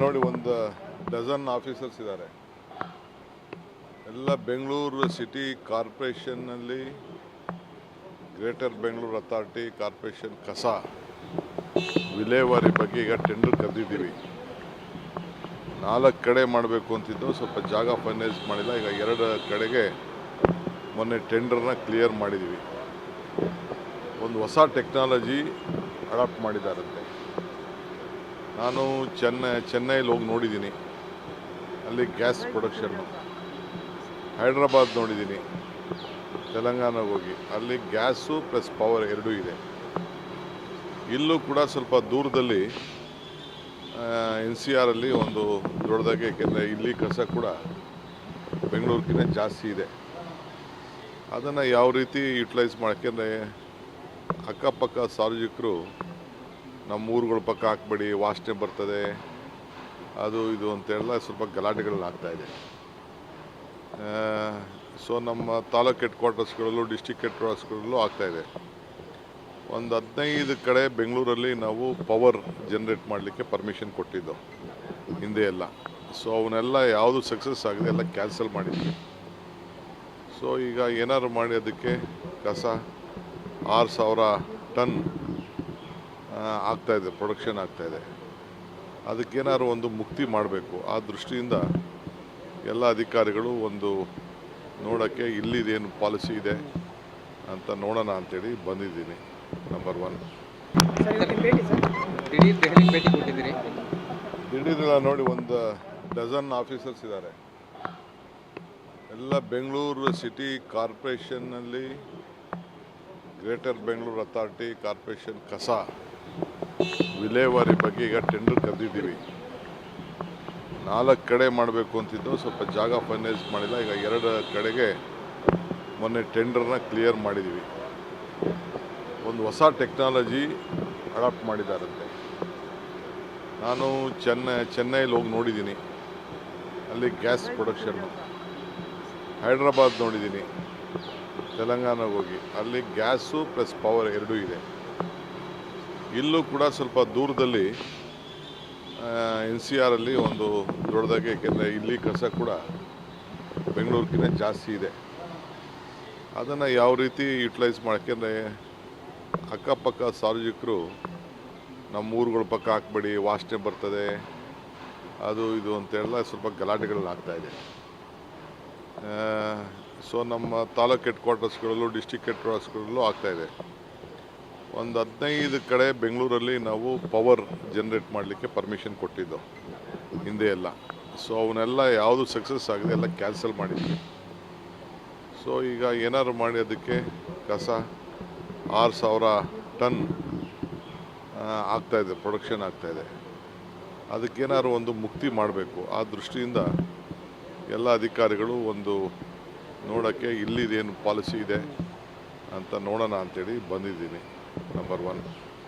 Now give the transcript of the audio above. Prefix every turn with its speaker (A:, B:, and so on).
A: ನೋಡಿ, ಒಂದು dozen officers ಇದ್ದಾರೆ. ಎಲ್ಲ ಬೆಂಗಳೂರು ಸಿಟಿ ಕಾರ್ಪೊರೇಷನ್ನಲ್ಲಿ ಗ್ರೇಟರ್ ಬೆಂಗಳೂರು ಅಥಾರಿಟಿ ಕಾರ್ಪೊರೇಷನ್ ಕಸ ವಿಲೇವಾರಿ ಬಗ್ಗೆ ಈಗ ಟೆಂಡರ್ ಕರೆದಿದ್ದೀವಿ ನಾಲ್ಕು ಕಡೆ ಮಾಡಬೇಕು ಅಂತಿದ್ದು ಸ್ವಲ್ಪ ಜಾಗ ಫೈನಲೈಸ್ ಮಾಡಿಲ್ಲ. ಈಗ ಎರಡು ಕಡೆಗೆ ಮೊನ್ನೆ ಟೆಂಡರ್ನ ಕ್ಲಿಯರ್ ಮಾಡಿದ್ದೀವಿ ಒಂದು ಹೊಸ ಟೆಕ್ನಾಲಜಿ ಅಡಾಪ್ಟ್ ಮಾಡಿದ್ದಾರಂತೆ ನಾನು ಚೆನ್ನೈ, ಚೆನ್ನೈಲಿ ಹೋಗಿ ನೋಡಿದ್ದೀನಿ. ಅಲ್ಲಿ ಗ್ಯಾಸ್ ಪ್ರೊಡಕ್ಷನ್ನು ಹೈದ್ರಾಬಾದ್ ನೋಡಿದ್ದೀನಿ. ತೆಲಂಗಾಣಗೆ ಹೋಗಿ. ಅಲ್ಲಿ ಗ್ಯಾಸು ಪ್ಲಸ್ ಪವರ್ ಎರಡೂ ಇದೆ. ಇಲ್ಲೂ ಕೂಡ ಸ್ವಲ್ಪ ದೂರದಲ್ಲಿ ಎನ್ ಸಿ ಆರಲ್ಲಿ ಒಂದು ದೊಡ್ಡದಾಗಿ ಏಕೆಂದರೆ ಇಲ್ಲಿ ಕಸ ಕೂಡ ಬೆಂಗಳೂರಿಗಿಂತ ಜಾಸ್ತಿ ಇದೆ. ಅದನ್ನು ಯಾವ ರೀತಿ ಯುಟಿಲೈಸ್ ಮಾಡೋಕ್ಕೆಂದರೆ ಅಕ್ಕಪಕ್ಕ ಸಾರ್ವಜನಿಕರು ನಮ್ಮ ಊರುಗಳ ಪಕ್ಕ ಹಾಕ್ಬೇಡಿ, ವಾಸನೆ ಬರ್ತದೆ. ಅದು ಇದು ಅಂತೆಲ್ಲ ಸ್ವಲ್ಪ ಗಲಾಟೆಗಳಲ್ಲಿ ಇದೆ. ಸೊ ನಮ್ಮ ತಾಲೂಕ್ ಹೆಡ್ ಕ್ವಾರ್ಟರ್ಸ್ಗಳಲ್ಲೂ ಡಿಸ್ಟಿಕ್ ಹೆಡ್ ಕ್ವಾರ್ಟರ್ಸ್ಗಳಲ್ಲೂ ಆಗ್ತಾ ಇದೆ. ಒಂದು ಹದಿನೈದು ಕಡೆ ಬೆಂಗಳೂರಲ್ಲಿ ನಾವು ಪವರ್ ಜನ್ರೇಟ್ ಮಾಡಲಿಕ್ಕೆ ಪರ್ಮಿಷನ್ ಕೊಟ್ಟಿದ್ದು, ಹಿಂದೆ ಎಲ್ಲ. ಸೊ ಅವನ್ನೆಲ್ಲ ಯಾವುದು ಸಕ್ಸಸ್ ಆಗಿದೆ ಎಲ್ಲ ಕ್ಯಾನ್ಸಲ್ ಮಾಡಿದ್ವಿ. ಸೊ ಈಗ ಏನಾದ್ರು ಮಾಡಿ ಅದಕ್ಕೆ ಕಸ, ಆರು ಸಾವಿರ ಟನ್ ಆಗ್ತಾ ಇದೆ ಪ್ರೊಡಕ್ಷನ್ ಆಗ್ತಾ ಇದೆ. ಅದಕ್ಕೇನಾದ್ರು ಒಂದು ಮುಕ್ತಿ ಮಾಡಬೇಕು. ಆ ದೃಷ್ಟಿಯಿಂದ ಎಲ್ಲ ಅಧಿಕಾರಿಗಳು ಒಂದು ನೋಡೋಕ್ಕೆ ಇಲ್ಲಿದೇನು ಪಾಲಿಸಿ ಇದೆ ಅಂತ ನೋಡೋಣ ಅಂತೇಳಿ ಬಂದಿದ್ದೀನಿ ನಂಬರ್ ಒನ್
B: ಸರ್ ಇವತ್ತಿನ ಸರ್?
C: ದಿಢೀರ್
A: ನೋಡಿ ಒಂದು ಡಜನ್ ಆಫೀಸರ್ಸ್ ಇದ್ದಾರೆ. ಎಲ್ಲ ಬೆಂಗಳೂರು ಸಿಟಿ ಕಾರ್ಪೊರೇಷನ್ನಲ್ಲಿ ಗ್ರೇಟರ್ ಬೆಂಗಳೂರು ಅಥಾರಿಟಿ ಕಾರ್ಪೊರೇಷನ್ ಕಸ ವಿಲೇವಾರಿ ಬಗ್ಗೆ ಈಗ ಟೆಂಡರ್ ಕರೆದಿದ್ದೀವಿ. ನಾಲ್ಕು ಕಡೆ ಮಾಡಬೇಕು ಅಂತಿದ್ದು, ಸ್ವಲ್ಪ ಜಾಗ ಫೈನಲೈಸ್ ಮಾಡಿಲ್ಲ. ಈಗ ಎರಡು ಕಡೆಗೆ ಮೊನ್ನೆ ಟೆಂಡರ್ನ ಕ್ಲಿಯರ್ ಮಾಡಿದ್ದೀವಿ ಒಂದು ಹೊಸ ಟೆಕ್ನಾಲಜಿ ಅಡಾಪ್ಟ್ ಮಾಡಿದ್ದಾರಂತೆ. ನಾನು ಚೆನ್ನೈ, ಚೆನ್ನೈಲಿ ಹೋಗಿ ನೋಡಿದ್ದೀನಿ. ಅಲ್ಲಿ ಗ್ಯಾಸ್ ಪ್ರೊಡಕ್ಷನ್ನು ಹೈದ್ರಾಬಾದ್ ನೋಡಿದ್ದೀನಿ. ತೆಲಂಗಾಣಗೆ ಹೋಗಿ. ಅಲ್ಲಿ ಗ್ಯಾಸು ಪ್ಲಸ್ ಪವರ್ ಎರಡೂ ಇದೆ. ಇಲ್ಲೂ ಕೂಡ ಸ್ವಲ್ಪ ದೂರದಲ್ಲಿ ಎನ್ ಸಿ ಆರಲ್ಲಿ ಒಂದು ದೊಡ್ಡದಾಗಿ ಏಕೆಂದರೆ ಇಲ್ಲಿ ಕಸ ಕೂಡ ಬೆಂಗಳೂರಿಗಿಂತ ಜಾಸ್ತಿ ಇದೆ. ಅದನ್ನು ಯಾವ ರೀತಿ ಯುಟಿಲೈಸ್ ಮಾಡ್ಕೊಂಡ್ರೆ ಅಕ್ಕಪಕ್ಕ ಸಾರ್ವಜನಿಕರು ನಮ್ಮ ಊರುಗಳ ಪಕ್ಕ ಹಾಕ್ಬೇಡಿ ವಾಸನೆ ಬರ್ತದೆ, ಅದು ಇದು ಅಂತೆಲ್ಲ ಸ್ವಲ್ಪ ಗಲಾಟೆಗಳಲ್ಲಿ ಆಗ್ತಾಯಿದೆ ಸೊ ನಮ್ಮ ತಾಲೂಕ್ ಹೆಡ್ ಕ್ವಾರ್ಟರ್ಸ್ಗಳಲ್ಲೂ ಡಿಸ್ಟಿಕ್ ಹೆಡ್ ಕ್ವಾರ್ಟರ್ಸ್ಗಳಲ್ಲೂ ಆಗ್ತಾಯಿದೆ ಒಂದು ಹದಿನೈದು ಕಡೆ ಬೆಂಗಳೂರಲ್ಲಿ ನಾವು ಪವರ್ ಜನ್ರೇಟ್ ಮಾಡಲಿಕ್ಕೆ ಪರ್ಮಿಷನ್ ಕೊಟ್ಟಿದ್ದು, ಹಿಂದೆ ಎಲ್ಲ. ಸೊ ಅವನ್ನೆಲ್ಲ ಯಾವುದು ಸಕ್ಸಸ್ ಆಗಿದೆ ಎಲ್ಲ ಕ್ಯಾನ್ಸಲ್ ಮಾಡಿದ್ವಿ. ಸೊ ಈಗ ಏನಾದ್ರು ಮಾಡಿ ಅದಕ್ಕೆ ಕಸ ಆರು ಸಾವಿರ ಟನ್ ಆಗ್ತಾಯಿದೆ ಪ್ರೊಡಕ್ಷನ್ ಆಗ್ತಾಯಿದೆ ಅದಕ್ಕೇನಾದ್ರು ಒಂದು ಮುಕ್ತಿ ಮಾಡಬೇಕು. ಆ ದೃಷ್ಟಿಯಿಂದ ಎಲ್ಲ ಅಧಿಕಾರಿಗಳು ಒಂದು ನೋಡೋಕ್ಕೆ ಇಲ್ಲಿದೇನು ಪಾಲಿಸಿ ಇದೆ ಅಂತ ನೋಡೋಣ ಅಂತೇಳಿ ಬಂದಿದ್ದೀನಿ. Number one